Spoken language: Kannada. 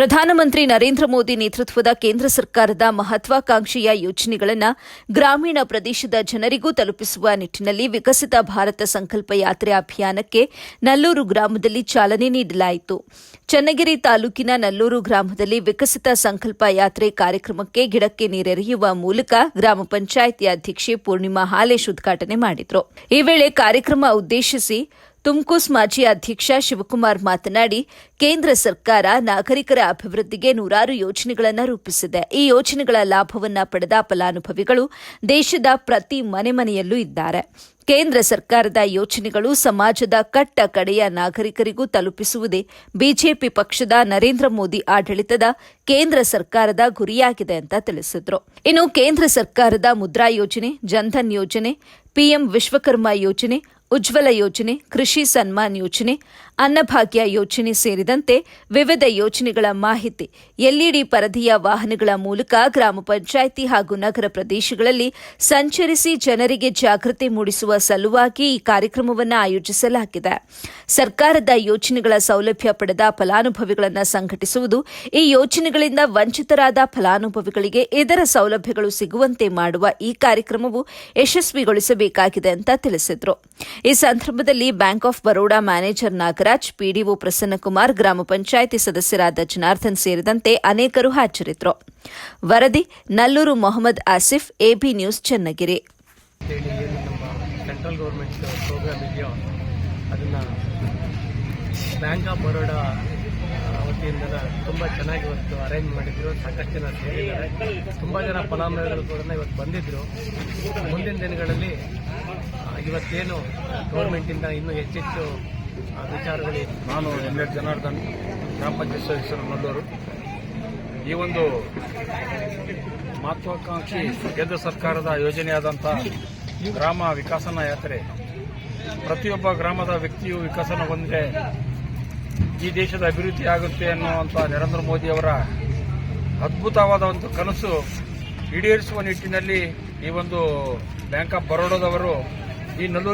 ಪ್ರಧಾನಮಂತ್ರಿ ನರೇಂದ್ರ ಮೋದಿ ನೇತೃತ್ವದ ಕೇಂದ್ರ ಸರ್ಕಾರದ ಮಹತ್ವಾಕಾಂಕ್ಷೆಯ ಯೋಜನೆಗಳನ್ನು ಗ್ರಾಮೀಣ ಪ್ರದೇಶದ ಜನರಿಗೂ ತಲುಪಿಸುವ ನಿಟ್ಟಿನಲ್ಲಿ ವಿಕಸಿತ ಭಾರತ ಸಂಕಲ್ಪ ಯಾತ್ರೆ ಅಭಿಯಾನಕ್ಕೆ ನಲ್ಲೂರು ಗ್ರಾಮದಲ್ಲಿ ಚಾಲನೆ ನೀಡಲಾಯಿತು. ಚನ್ನಗಿರಿ ತಾಲೂಕಿನ ನಲ್ಲೂರು ಗ್ರಾಮದಲ್ಲಿ ವಿಕಸಿತ ಸಂಕಲ್ಪ ಯಾತ್ರೆ ಕಾರ್ಯಕ್ರಮಕ್ಕೆ ಗಿಡಕ್ಕೆ ನೀರೆರೆಯುವ ಮೂಲಕ ಗ್ರಾಮ ಪಂಚಾಯಿತಿ ಅಧ್ಯಕ್ಷೆ ಪೂರ್ಣಿಮಾ ಹಾಲೇಶ್ ಉದ್ಘಾಟನೆ ಮಾಡಿದರು. ಈ ವೇಳೆ ಕಾರ್ಯಕ್ರಮ ಉದ್ದೇಶಿಸಿ ತುಮ್ಕೂಸ್ ಮಾಜಿ ಅಧ್ಯಕ್ಷ ಶಿವಕುಮಾರ್ ಮಾತನಾಡಿ, ಕೇಂದ್ರ ಸರ್ಕಾರ ನಾಗರಿಕರ ಅಭಿವೃದ್ಧಿಗೆ ನೂರಾರು ಯೋಜನೆಗಳನ್ನು ರೂಪಿಸಿದೆ. ಈ ಯೋಜನೆಗಳ ಲಾಭವನ್ನು ಪಡೆದ ಫಲಾನುಭವಿಗಳು ದೇಶದ ಪ್ರತಿ ಮನೆ ಮನೆಯಲ್ಲೂ ಇದ್ದಾರೆ. ಕೇಂದ್ರ ಸರ್ಕಾರದ ಯೋಜನೆಗಳು ಸಮಾಜದ ಕಟ್ಟ ಕಡೆಯ ನಾಗರಿಕರಿಗೂ ತಲುಪಿಸುವುದೇ ಬಿಜೆಪಿ ಪಕ್ಷದ ನರೇಂದ್ರ ಮೋದಿ ಆಡಳಿತದ ಕೇಂದ್ರ ಸರ್ಕಾರದ ಗುರಿಯಾಗಿದೆ ಅಂತ ತಿಳಿಸಿದ್ರು. ಇನ್ನು ಕೇಂದ್ರ ಸರ್ಕಾರದ ಮುದ್ರಾ ಯೋಜನೆ, ಜನ್ಧನ್ ಯೋಜನೆ, ಪಿಎಂ ವಿಶ್ವಕರ್ಮ ಯೋಜನೆ ಉಜ್ವಲ ಯೋಜನೆ, ಕೃಷಿ ಸನ್ಮಾನ್ ಯೋಜನೆ, ಅನ್ನಭಾಗ್ಯ ಯೋಜನೆ ಸೇರಿದಂತೆ ವಿವಿಧ ಯೋಜನೆಗಳ ಮಾಹಿತಿ, ಎಲ್ಇಡಿ ಪರದಿಯ ವಾಹನಗಳ ಮೂಲಕ ಗ್ರಾಮ ಪಂಚಾಯಿತಿ ಹಾಗೂ ನಗರ ಪ್ರದೇಶಗಳಲ್ಲಿ ಸಂಚರಿಸಿ ಜನರಿಗೆ ಜಾಗೃತಿ ಮೂಡಿಸುವ ಸಲುವಾಗಿ ಈ ಕಾರ್ಯಕ್ರಮವನ್ನು ಆಯೋಜಿಸಲಾಗಿದೆ. ಸರ್ಕಾರದ ಯೋಜನೆಗಳ ಸೌಲಭ್ಯ ಪಡೆದ ಫಲಾನುಭವಿಗಳನ್ನು ಸಂಘಟಿಸುವುದು, ಈ ಯೋಜನೆಗಳಿಂದ ವಂಚಿತರಾದ ಫಲಾನುಭವಿಗಳಿಗೆ ಇದರ ಸೌಲಭ್ಯಗಳು ಸಿಗುವಂತೆ ಮಾಡುವ ಈ ಕಾರ್ಯಕ್ರಮವು ಯಶಸ್ವಿಗೊಳಿಸಬೇಕಾಗಿದೆ ಅಂತ ತಿಳಿಸಿದರು. ಈ ಸಂದರ್ಭದಲ್ಲಿ bank of Baroda manager Nagaraj, PDO Prasannakumar, ಗ್ರಾಮ ಪಂಚಾಯಿತಿ ಸದಸ್ಯರಾದ ಜನಾರ್ದನ್ ಸೇರಿದಂತೆ ಅನೇಕರು ಹಾಜರಿದ್ದರು. ವರದಿ, Nallur Mohammed Asif, AB news Channagiri. Bank of Baroda ವತಿಯಿಂದ ತುಂಬ ಚೆನ್ನಾಗಿ ಇವತ್ತು ಅರೇಂಜ್ ಮಾಡಿದ್ರು. ಸಾಕಷ್ಟು ಜನ ಸೇರಿದ್ದಾರೆ. ತುಂಬ ಜನ ಫಲಾನುಭವಿಗಳು ಕೂಡ ಇವತ್ತು ಬಂದಿದ್ದರು ಮುಂದಿನ ದಿನಗಳಲ್ಲಿ ಇವತ್ತೇನು ಗೌರ್ಮೆಂಟಿಂದ ಇನ್ನೂ ಹೆಚ್ಚೆಚ್ಚು ವಿಚಾರಗಳು ನಾನು ಎಂ ಎಸ್ ಜನಾರ್ದನ್, ಗ್ರಾಮ ಪಂಚಾಯತ್ ಸದಸ್ಯರು ನಲ್ಲೂರು ಈ ಒಂದು ಮಹತ್ವಾಕಾಂಕ್ಷಿ ಕೇಂದ್ರ ಸರ್ಕಾರದ ಯೋಜನೆಯಾದಂಥ ಗ್ರಾಮ ವಿಕಾಸನ ಯಾತ್ರೆ, ಪ್ರತಿಯೊಬ್ಬ ಗ್ರಾಮದ ವ್ಯಕ್ತಿಯು ವಿಕಸನ ಹೊಂದಿದೆ. ಈ ದೇಶದ ಅಭಿವೃದ್ಧಿ ಆಗುತ್ತೆ ಅನ್ನುವಂಥ ನರೇಂದ್ರ ಮೋದಿ ಅವರ ಅದ್ಭುತವಾದ ಒಂದು ಕನಸು ಈಡೇರಿಸುವ ನಿಟ್ಟಿನಲ್ಲಿ ಈ ಒಂದು ಬ್ಯಾಂಕ್ ಆಫ್ ಬರೋಡಾದವರು ಈ ನಲ್ಲೂರು